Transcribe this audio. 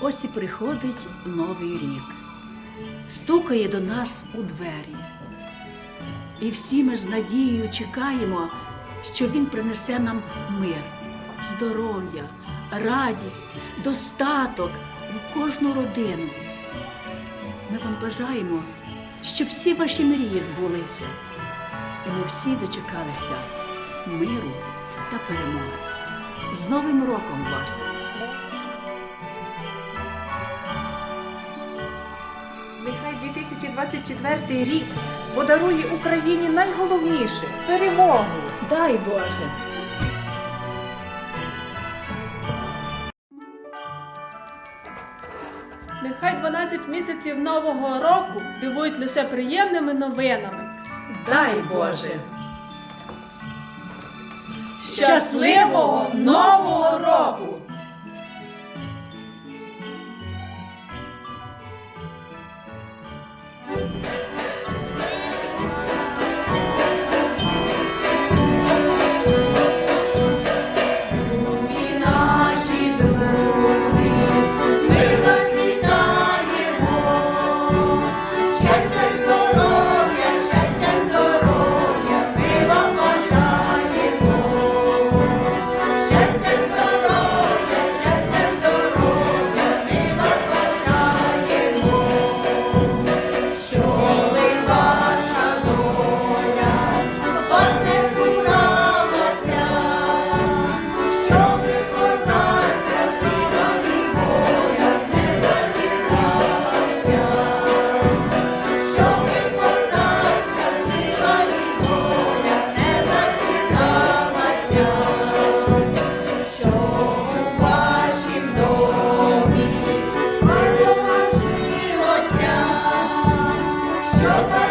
Ось і приходить новий рік, стукає до нас у двері. І всі ми з надією чекаємо, що він принесе нам мир, здоров'я, радість, достаток в кожну родину. Ми вам бажаємо, щоб всі ваші мрії збулися, і ми всі дочекалися миру та перемоги. З Новим роком вас! 2024 рік подарує Україні найголовніше перемогу. Дай Боже! Нехай 12 місяців нового року дивують лише приємними новинами. Дай Боже! Щасливого нового року! Щоб